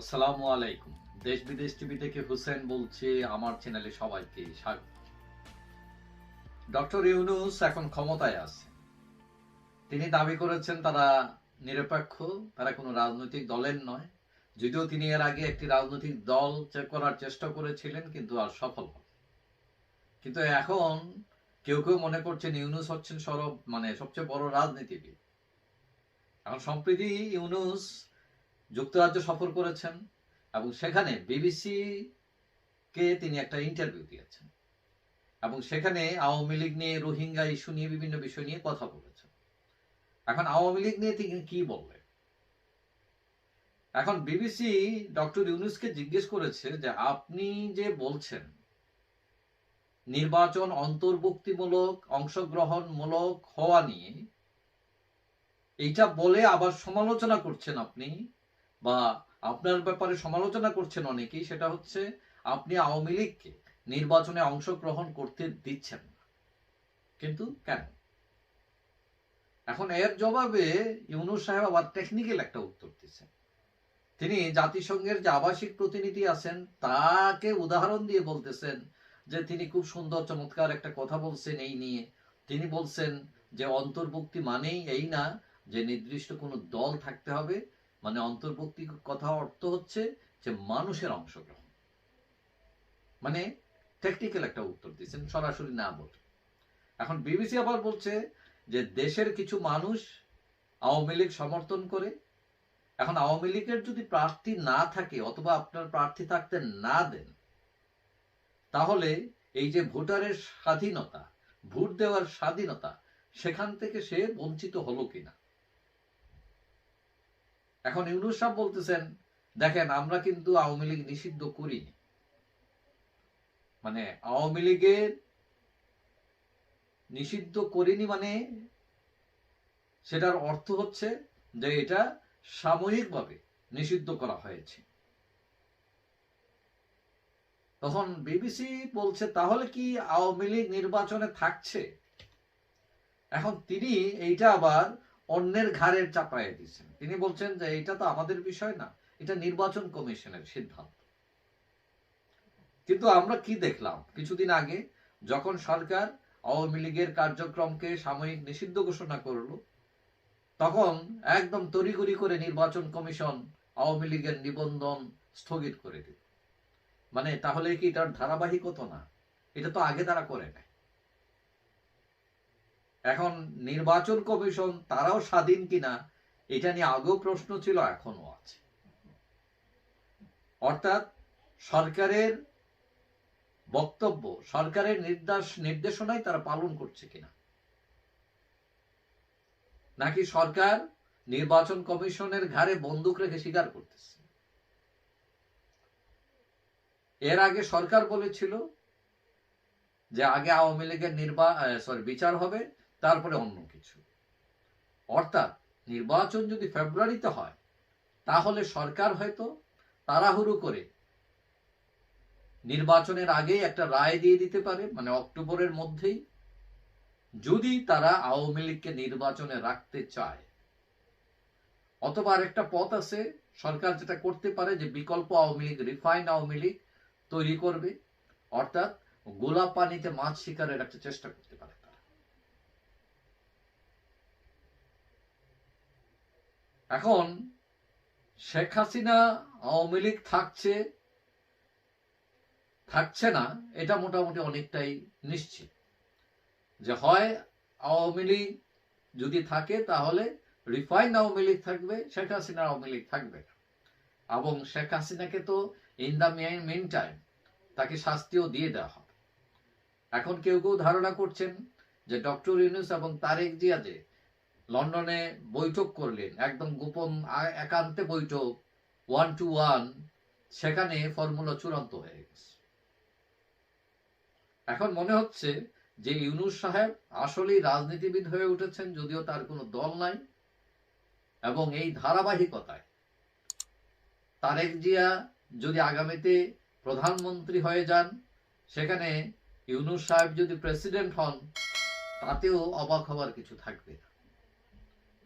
আসসালামু আলাইকুম। দেশ বিদেশ টিভি থেকে হুসেন বলছি, আমার চ্যানেলে সবাইকে স্বাগত। ডক্টর ইউনুস এখন ক্ষমতায় আছে তিনি দাবি করেছেন, তারা নিরপেক্ষ, তারা কোনো রাজনৈতিক দলের নয়। যদিও তিনি এর আগে একটি রাজনৈতিক দল করার চেষ্টা করেছিলেন, কিন্তু আর সফল কিন্তু এখন কেউ কেউ মনে করছেন ইউনুস হচ্ছেন সরব মানে সবচেয়ে বড় রাজনীতিবিদ। এখন সম্প্রতি ইউনুস যুক্তরাজ্য সফর করেছেন এবং সেখানে বিবিসি কে তিনি একটা ইন্টারভিউ দিয়েছেন। এবং সেখানে আওয়ামী লীগ নিয়ে রোহিঙ্গা ইস্যু নিয়ে বিভিন্ন বিষয় নিয়ে কথা বলেছেন। এখন আওয়ামী লীগ নিয়ে তিনি কি বললেন? এখন বিবিসি ডক্টর ইউনুসকে জিজ্ঞেস করেছে যে আপনি যে বলছেন, নির্বাচন অন্তর্ভুক্তিমূলক, অংশগ্রহণমূলক হওয়া নিয়ে, এইটা বলে আবার সমালোচনা করছেন আপনি বা আপনার ব্যাপারে সমালোচনা করছেন অনেকেই, সেটা হচ্ছে আপনি আওয়ামী লীগকে নির্বাচনে অংশগ্রহণ করতে দিচ্ছেন না। কিন্তু কেন? এখন এর জবাবে ইউনুস সাহেব আবার টেকনিক্যাল একটা উত্তর দিচ্ছেন। তিনি জাতিসংঘের যে আবাসিক প্রতিনিধি আছেন, তাকে উদাহরণ দিয়ে বলতেছেন যে তিনি খুব সুন্দর, চমৎকার একটা কথা বলছেন এই নিয়ে। তিনি বলছেন যে অন্তর্ভুক্তি মানেই এই না যে নির্দিষ্ট কোনো দল থাকতে হবে মানে অন্তর্ভুক্তি কথা অর্থ হচ্ছে যে মানুষের অংশগ্রহণ। মানে টেকনিক্যাল একটা উত্তর দিচ্ছেন সরাসরি না বলে। এখন বিবিসি আবার বলছে যে দেশের কিছু মানুষ আওয়ামী লীগ সমর্থন করে। এখন আওয়ামী লীগের যদি প্রার্থী না থাকে অথবা আপনার প্রার্থী থাকতে না দেন, তাহলে এই যে ভোটারের স্বাধীনতা, ভোট দেওয়ার স্বাধীনতা, সেখান থেকে সে বঞ্চিত হলো কিনা? এখন ইউনুস সাহেব বলতেছেন, দেখেন, আমরা কিন্তু আওয়ামী লীগ নিষিদ্ধ করিনি। মানে আওয়ামী লীগের নিষিদ্ধ করিনি মানে সেটার অর্থ হচ্ছে যে এটা সাময়িকভাবে নিষিদ্ধ করা হয়েছে। তখন বিবিসি বলছে, তাহলে কি আওয়ামী লীগ নির্বাচনে থাকছে? এখন তিনি এইটা আবার অন্যের ঘাড়ের চাপায় দিচ্ছেন তিনি বলছেন যে এটা তো আমাদের বিষয় না, এটা নির্বাচন কমিশনের সিদ্ধান্ত। কিন্তু আমরা কি দেখলাম? কিছুদিন আগে যখন সরকার আওয়ামী লীগের কার্যক্রমকে সাময়িক নিষিদ্ধ ঘোষণা করল, তখন একদম তড়িঘড়ি করে নির্বাচন কমিশন আওয়ামী লীগের নিবন্ধন স্থগিত করে দিল। মানে তাহলে কি এটার ধারাবাহিকতা না? এটা তো আগে তারা করে নাই। এখন নির্বাচন কমিশন তারাও স্বাধীন কিনা, এটা নিয়ে আগেও প্রশ্ন ছিল এখনও আছে। অর্থাৎ সরকারের বক্তব্য, সরকারের নির্দেশ, নির্দেশনাই তারা পালন করছে কিনা। নাকি সরকার নির্বাচন কমিশনের ঘাড়ে বন্দুক রেখে স্বীকার করতেছে? এর আগে সরকার বলেছিল যে আগে আওয়ামী লীগের নির্বা সরি বিচার হবে তারপরে অন্য কিছু। অর্থাৎ নির্বাচন যদি ফেব্রুয়ারিতে হয়, তাহলে সরকার হয়তো তাড়াহুড়ো করে নির্বাচনের আগেই একটা রায় দিয়ে দিতে পারে মানে অক্টোবরের মধ্যেই। যদি তারা আওয়ামী লীগকে নির্বাচনে রাখতে চায়, অথবা আরেকটা পথ আছে, সরকার যেটা করতে পারে যে বিকল্প আওয়ামী লীগ, রিফাইন আওয়ামী লীগ তৈরি করবে। অর্থাৎ গোলাপ পানিতে মাছ শিকারের একটা চেষ্টা করতে পারে তারা এখন শেখ হাসিনা আওয়ামী লীগ থাকছে থাকছে না, এটা মোটামুটি অনেকটাই নিশ্চিত। যে হয় আওয়ামী লীগ যদি থাকে তাহলে রিফাইন আওয়ামী লীগ থাকবে, শেখ হাসিনা আওয়ামী লীগ থাকবে এবং শেখ হাসিনাকে তো ইন দ্য মেন টাইম তাকে শাস্তিও দিয়ে দেওয়া হবে। এখন কেউ কেউ ধারণা করছেন যে ডক্টর ইউনুস এবং তারেক জিয়া যে লন্ডনে বৈঠক করলেন, একদম গোপন একান্তে বৈঠক ওয়ান টু ওয়ান সেখানে ফর্মুলা চূড়ান্ত হয়ে গেছে। এখন মনে হচ্ছে যে ইউনুস সাহেব আসলেই রাজনীতিবিদ হয়ে উঠেছেন, যদিও তার কোনো দল নাই, এবং এই ধারাবাহিকতায় তারেক জিয়া যদি আগামীতে প্রধানমন্ত্রী হয়ে যান, সেখানে ইউনুস সাহেব যদি প্রেসিডেন্ট হন, তাতেও অবাক হবার কিছু থাকবে না।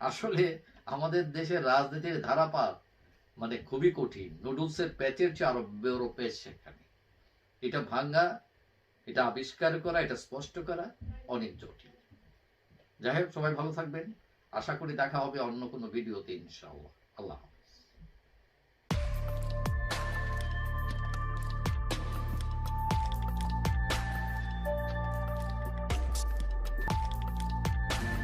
আসলে আমাদের দেশের রাজনীতির ধারাপাত মানে খুবই কঠিন। নুডলসের প্যাচের চেয়ে আরও বড় প্যাচ সেখানে। এটা ভাঙ্গা এটা আবিষ্কার করা, এটা স্পষ্ট করা অনেক জটিল। যাই হোক, সবাই ভালো থাকবেন। আশা করি দেখা হবে অন্য কোনো ভিডিওতে ইনশাআল্লাহ। আল্লাহ।